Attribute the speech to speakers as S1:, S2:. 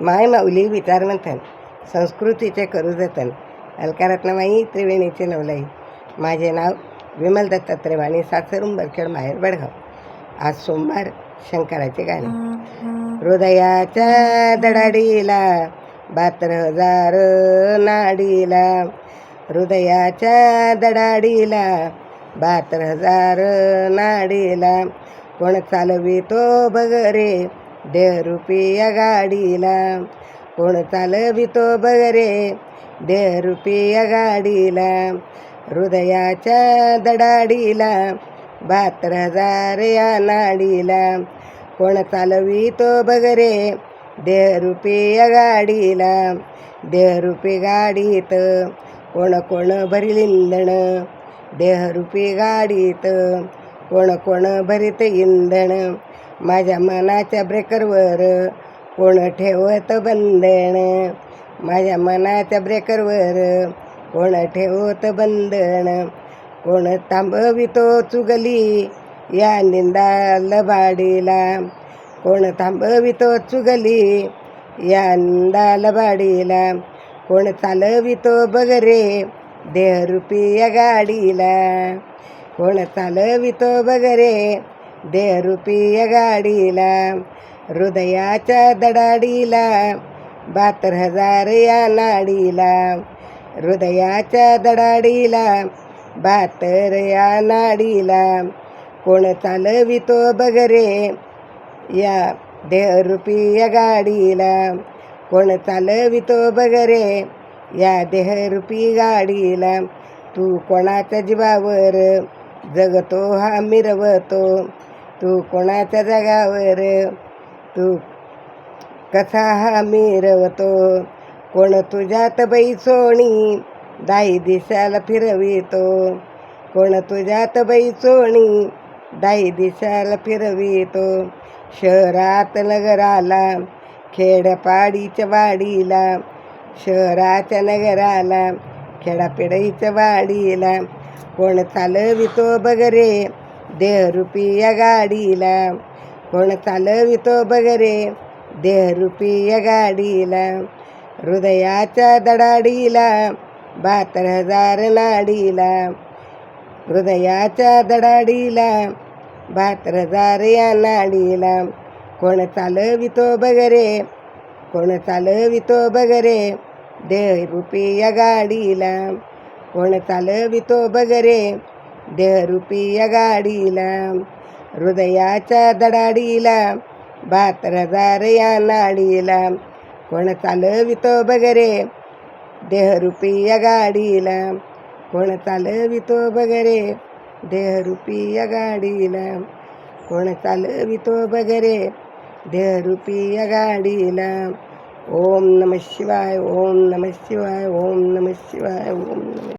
S1: माय माऊली विचारमंथन संस्कृतीचे करू जतन. अलकारत्नमाई त्रिवेणीचे नवलाई. माझे नाव विमल दत्त त्रिवाणी सासरुम बरखेड माहेर बडगाव. आज सोमवार शंकराचे गाणे. हृदयाच्या दडाडीला बहात्तर हजार नाडीला. हृदयाच्या दडाडीला बहात्तर हजार नाडीला. कोण चालवितो बगरे देहरूपी रुपया गाडीला. कोण चालवितो बगरे? देहरूपी रुपया गाडीला. हृदयाच्या दडाडीला बहात्तर हजार या नाडीला. कोण चालवितो बगरे? देहरूपी रुपया गाडीला. देहरूपी गाडीत कोण कोण भरील इंधन देहरूपी गाडीत कोण कोण भरीत इंधन माझ्या मनाच्या ब्रेकरवर कोण ठेवत बंधन? माझ्या मनाच्या ब्रेकरवर कोण ठेवत बंधन? कोण थांबवितो चुगली या निंदाल बाडीला? कोण थांबवितो चुगली या निंदाल बाडीला? कोण चालवितो बगरे देहरूपी या गाडीला? कोण चालवितो बगरे देहरूपी या गाडीला हृदयाच्या दडाडीला बहात्तर हजार या नाडीला हृदयाच्या दडाडीला बहात्तर या नाडीला. कोण चालवितो बगरे या देहरूपी या गाडीला? कोण चालवितो बगरे या देहरूपी गाडीला? तू कोणाच्या जीवावर जगतो हा मिरवतो? तू कोणाच्या जगावर? तू कसा हा मिरवतो कोण तुझ्यात बाई सोणी दाई दिशाला फिरवितो? कोण तुझ्यात बाई सोणी दाई दिशाला फिरवितो? शहरात नगराला खेडपाडीच्या वाडीला शहराच्या नगराला खेडापिडाईच्या वाडीला. कोण चालवितो बगरे? देहरूपी या गाडीला. कोण चालवितो बगरे देहरूपी या गाडीला. हृदयाच्या दडाडीला बहात्तर हजार नाडीला हृदयाच्या दडाडीला बहात्तर हजार या नाडीला कोण चालवितो बगरे कोण चालवितो बगरे देहरूपी या गाडीला. कोण चालवितो बगरे देहरूपी या गाडीला हृदयाच्या दडाडीला बहात्तर या नाडीला कोण चालवितो बगरे देहरूपी या गाडीला कोण चालवितो बगरे देहरूपी या गाडीला कोण चालवितो बगरे देहरूपी या गाडीला ओम नम शिवाय ओम नम शिवाय ओम नम शिवाय ओम नम